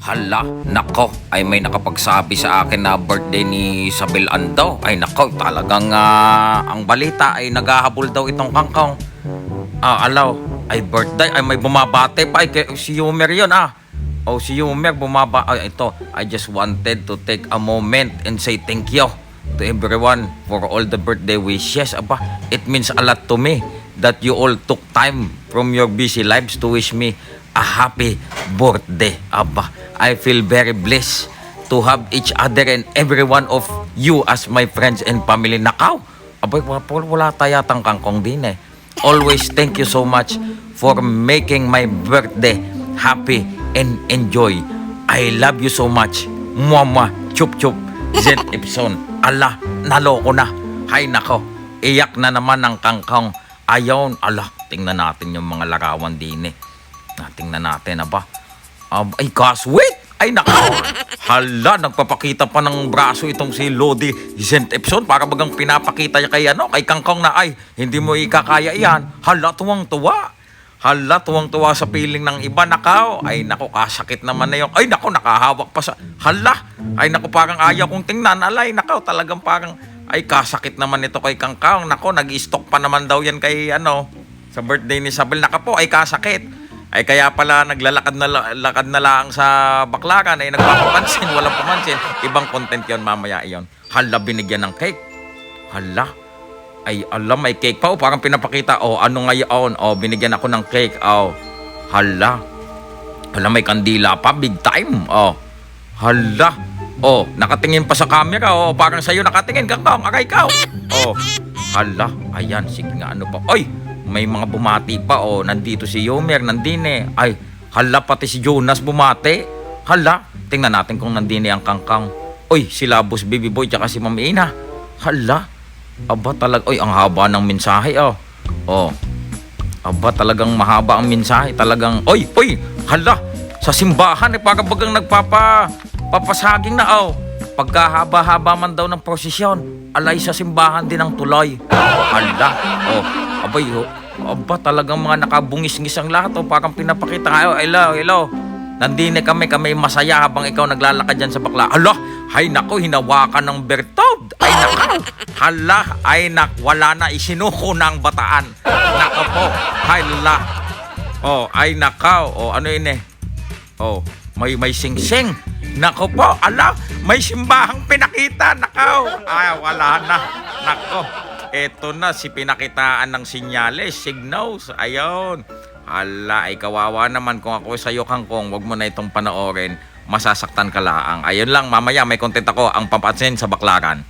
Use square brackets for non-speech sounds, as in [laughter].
Hala, nako, ay may nakapagsabi sa akin na birthday ni Isabel Ando. Ay nako, talagang ah, ang balita ay naghahabol daw itong kangkong. Ah, alaw, ay birthday, ay may bumabate pa. Ay, kay- si Yumer yun ah. Oh, si Yumer bumaba. Ay, ito, I just wanted to take a moment and say thank you to everyone for all the birthday wishes. Aba, it means a lot to me that you all took time from your busy lives to wish me a happy birthday. Aba, I feel very blessed to have each other and every one of you as my friends and family. Nakaw, abay, wala, tayatang kangkong din eh. Always thank you so much for making my birthday happy and enjoy. I love you so much. Mwah, chup chup. Zen [laughs] Epson. Ala, naloko na. Hay nako, iyak na naman ang kangkong. Ayaw, ala, tingnan natin yung mga larawan din eh. Tingnan natin, aba. Um, ay, gaswit! Ay, nako! Hala, nagpapakita pa ng braso itong si Lodi Zent Epson para bagang pinapakita niya kay, ano, kay Kangkong na ay, hindi mo ikakaya yan. Hala, tuwang-tuwa. Hala, tuwang-tuwa sa piling ng iba. Nakaw, ay nako, kasakit naman na yung, ay nako, nakahawak pa sa, hala, ay nako, parang ayaw kong tingnan. Alay, nakaw, talagang parang, ay kasakit naman ito kay Kangkong. Nako, nag-stock pa naman daw yan kay, ano, sa birthday ni Isabel. Naka po, ay kasakit. Ay kaya pala naglalakad na la- lakad na lang sa baklaran ay nagpapapansin, [laughs] walang pamansin. Ibang content 'yon mamaya 'yon. Hala binigyan ng cake. Hala. Ay alam may cake pa oh, parang pinapakita. Oh, ano ngayon? Oh, binigyan ako ng cake. Oh. Hala. Hala may kandila pa, big time. Oh. Hala. Oh, nakatingin pa sa camera. Oh, parang sa'yo nakatingin. Kangkong, aray ka. Oh. Hala. Ayan, sige nga ano pa. Oy, may mga bumati pa. Oh, nandito si Yomer, nandine. Ay, hala pati si Jonas bumati. Hala. Tingnan natin kung nandine ang kangkang. Oy, si Labos Baby Boy tsaka si Ma'am Ina. Hala. Aba talaga. Oy, ang haba ng mensahe. Oh. Oh. Aba, talagang mahaba ang mensahe. Talagang, oy, oy, hala, sa simbahan, eh, parang bagang nagpapa, papasaging na, oh. Pagkahaba-haba man daw ng prosesyon, alay sa simbahan din ang tuloy. Hala, oh, abay, oh. Aba, talagang mga nakabungis-ngis ang lahat, oh. Parang pinapakita nga, oh, hello, hello. Nandine kami, kami masaya habang ikaw naglalakad dyan sa bakla. Hala, ay nako, hinawakan ng bertod. Ay nako, hala, ay nak, wala na, isinuko na ang bataan. Nako po, hala. Oh, ay nakaw, oh, ano yun eh? Oh, may may sing-sing. Nako po, ala, may simbahang pinakita. Nakaw, ay wala na. Nako, eto na si pinakitaan ng sinyales, signals. Ayon. Ala, ay kawawa naman kung ako sa iyo kangkong, wag mo na itong panoorin. Masasaktan ka laang. Ayun lang, mamaya may content ako ang papansin sa baklaran.